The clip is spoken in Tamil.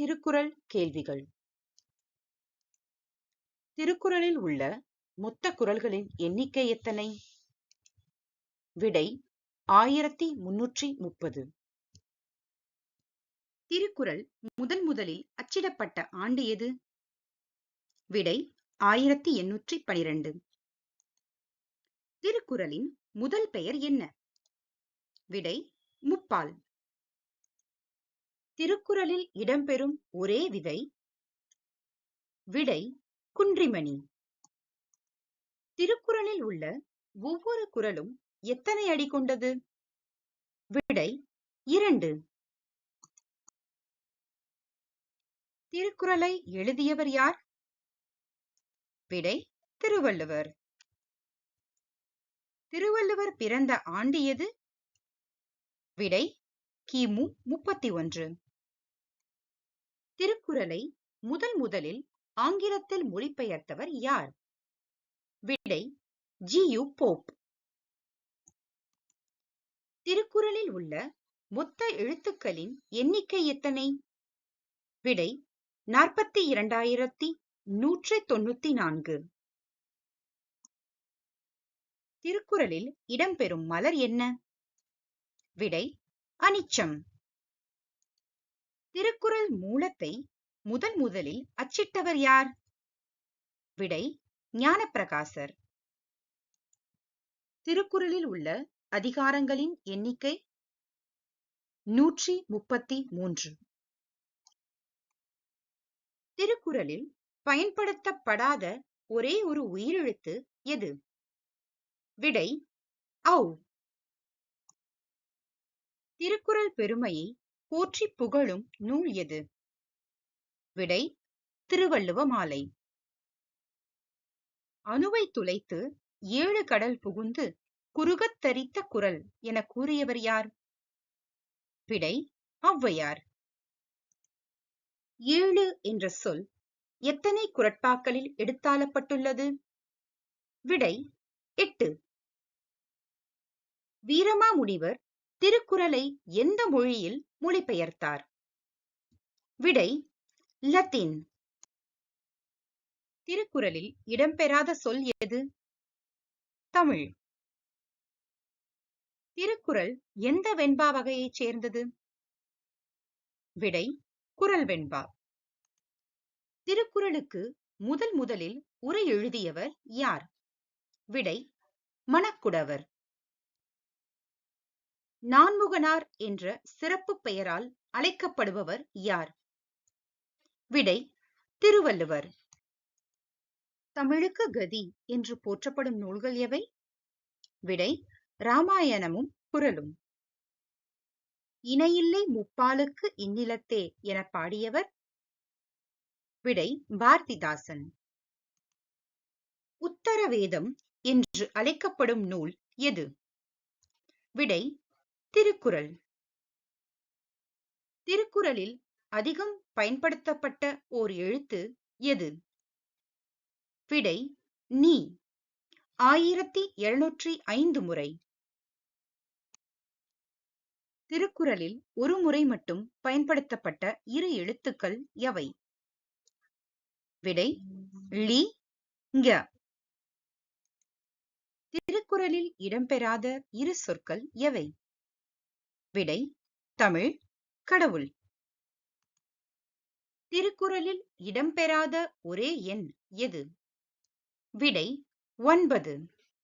திருக்குறள் கேள்விகள். திருக்குறளில் உள்ள மொத்த குரல்களின் எண்ணிக்கை எத்தனை? விடை ஆயிரத்தி முன்னூற்றி முப்பது. திருக்குறள் முதன் முதலில் அச்சிடப்பட்ட ஆண்டு எது? விடை ஆயிரத்தி எண்ணூற்றி பனிரெண்டு. திருக்குறளின் முதல் பெயர் என்ன? விடை முப்பால். திருக்குறளில் இடம்பெறும் ஒரே விதை விடை குன்றிமணி. திருக்குறளில் உள்ள ஒவ்வொரு குறளும் எத்தனை அடி கொண்டது? விடை இரண்டு. திருக்குறளை எழுதியவர் யார்? விடை திருவள்ளுவர். திருவள்ளுவர் பிறந்த ஆண்டு எது? விடை கிமு முப்பத்தி ஒன்று. திருக்குறளை முதல் முதலில் ஆங்கிலத்தில் மொழிபெயர்த்தவர் யார்? விடை ஜி. யு. போப். திருக்குறளில் உள்ள மொத்த எழுத்துக்களின் எண்ணிக்கை எத்தனை? விடை நாற்பத்தி இரண்டாயிரத்தி நூற்றி தொண்ணூத்தி நான்கு. திருக்குறளில் இடம்பெறும் மலர் என்ன? விடை அனிச்சம். திருக்குறள் மூலத்தை முதன் முதலில் அச்சிட்டவர் யார்? விடை ஞானப்பிரகாசர். திருக்குறளில் உள்ள அதிகாரங்களின் எண்ணிக்கை நூற்றி முப்பத்தி மூன்று திருக்குறளில் பயன்படுத்தப்படாத ஒரே ஒரு உயிரெழுத்து எது? விடை ஔ. திருக்குறள் பெருமையை போற்றி புகழும் நூல் எது? விடை திருவள்ளுவ மாலை. அணுவை துளைத்து ஏழு கடல் புகுந்து குறுகத் தரித்த குரல் என கூறியவர் யார்? விடை ஔவையார். ஏழு என்ற சொல் எத்தனை குரட்பாக்களில் எடுத்தாளப்பட்டுள்ளது? விடை எட்டு. வீரமாமுனிவர் திருக்குறளை எந்த மொழியில் மொழிபெயர்த்தார்? விடை லத்தீன். திருக்குறளில் இடம்பெறாத சொல் எது? தமிழ். திருக்குறள் எந்த வெண்பா வகையைச் சேர்ந்தது? விடை குரல் வெண்பா. திருக்குறளுக்கு முதல் முதலில் உரை எழுதியவர் யார்? விடை மணக்குடவர். நான்முகனார் என்ற சிறப்பு பெயரால் அழைக்கப்படுபவர் யார்? விடை திருவள்ளுவர். தமிழுக்கு கதி என்று போற்றப்படும் நூல்கள் எவை? விடை ராமாயணமும் குரலும் இணையில்லை முப்பாலுக்கு இந்நிலத்தே என பாடியவர் விடை பாரதிதாசன். உத்தர வேதம் என்று அழைக்கப்படும் நூல் எது? விடை திருக்குறள். திருக்குறளில் அதிகம் பயன்படுத்தப்பட்ட ஓர் எழுத்து எது? விடை நீ. ஆயிரத்தி எழுநூற்றி ஐந்து முறை. திருக்குறளில் ஒரு முறை மட்டும் பயன்படுத்தப்பட்ட இரு எழுத்துக்கள் எவை? விடை லி ங. திருக்குறளில் இடம்பெறாத இரு சொற்கள் எவை? விடை தமிழ் கடவுள். திருக்குறளில் இடம்பெறாத ஒரே எண் எது? விடை ஒன்பது.